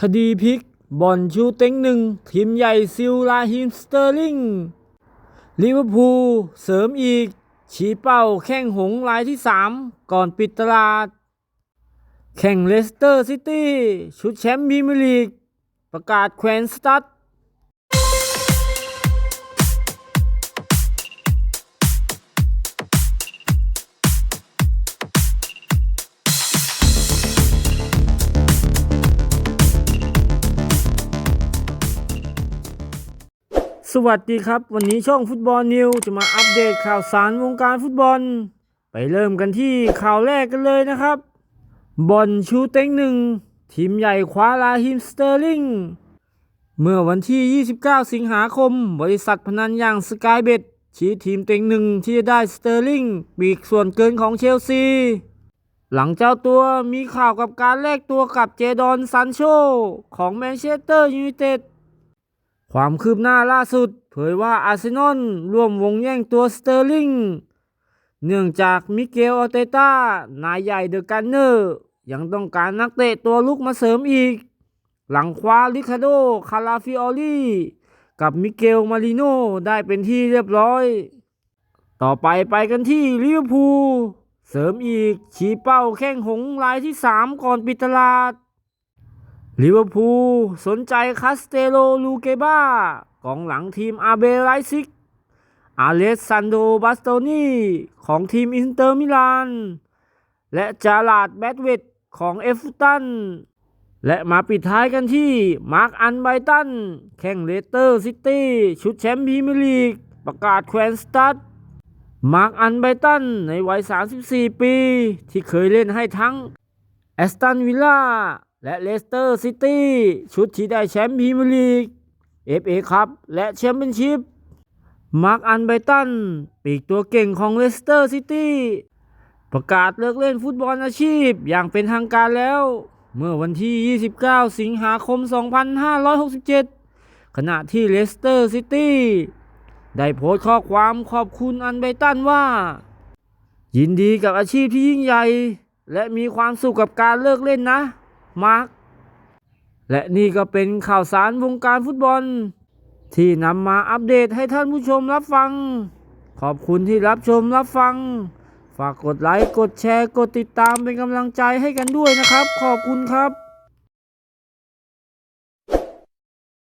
คดีพลิกบอลชูเต็งหนึ่งทีมใหญ่ซิลลาฮิมสเตอร์ลิงลิเวอร์พูลเสริมอีก ชี้เป้าแข่งหงรายที่ 3 ก่อนปิดตลาด แข่งเลสเตอร์ซิตี้ ชุดแชมป์พรีเมียร์ลีก ประกาศแควนสตัด สวัสดีครับ วันนี้ช่องฟุตบอลนิวจะมาอัปเดตข่าวสารวงการฟุตบอล ไปเริ่มกันที่ข่าวแรกกันเลยนะครับ บอลชูเต็งหนึ่งทีมใหญ่คว้าลาฮิมสเตอร์ลิงเมื่อวันที่ 29 สิงหาคม บริษัทพนันอย่างสกายเบ t ชี้ทีมเต็งหนึ่งที่จะได้สเตอร์ลิงปีกส่วนเกินของเชลซี หลังเจ้าตัวมีข่าวกับการแลกตัวกับเจดอนซันโชของแมนเชสเตอร์ยูไนเต็ด ความคืบหน้าล่าสุด เผยว่าอาร์เซนอลร่วมวงแย่งตัวสเตอร์ลิง เนื่องจากมิเกลออเตต้านายใหญ่เดอะกันเนอร์ ยังต้องการนักเตะตัวลุกมาเสริมอีก หลังคว้าริคาโด คาราฟิออลี่กับมิเกล มาริโนได้เป็นที่เรียบร้อย ต่อไปไปกันที่ลิเวอร์พูล เสริมอีก ชี้เป้าแข้งหงรายที่ 3 ก่อนปิดตลาด ลิเวอร์พูลสนใจคาสเตโลลูเกบ้ากองหลังทีมอาเบไลซิก อาเลสซานโดบาสโตนีของทีมอินเตอร์มิลาน และจาลาดแบดเวตของเอฟตัน และมาปิดท้ายกันที่ มาร์คอันไบตัน แข่งเลสเตอร์ซิตี้ชุดแชมป์พรีเมียร์ลีก ประกาศแควนสตัดมาร์คอันไบตันในวัย 34 ปี ที่เคยเล่นให้ทั้งแอสตันวิลล่า และเลสเตอร์ซิตี้ชุดที่ได้แชมป์พรีเมียร์ลีกเอฟเอคัพและแชมเปี้ยนชิพมาร์คอันไบตัน ปีกตัวเก่งของเลสเตอร์ซิตี้ประกาศเลิกเล่นฟุตบอลอาชีพอย่างเป็นทางการแล้ว เมื่อวันที่ 29 สิงหาคม 2567 ขณะที่เลสเตอร์ซิตี้ได้โพสต์ข้อความขอบคุณอันไบตันว่า ยินดีกับอาชีพที่ยิ่งใหญ่ และมีความสุขกับการเลิกเล่นนะ มาร์กและนี่ก็เป็นข่าวสารวงการฟุตบอล ที่นำมาอัปเดตให้ท่านผู้ชมรับฟัง ขอบคุณที่รับชมรับฟัง ฝากกดไลค์ กดแชร์ กดติดตามเป็นกำลังใจให้กันด้วยนะครับ ขอบคุณครับ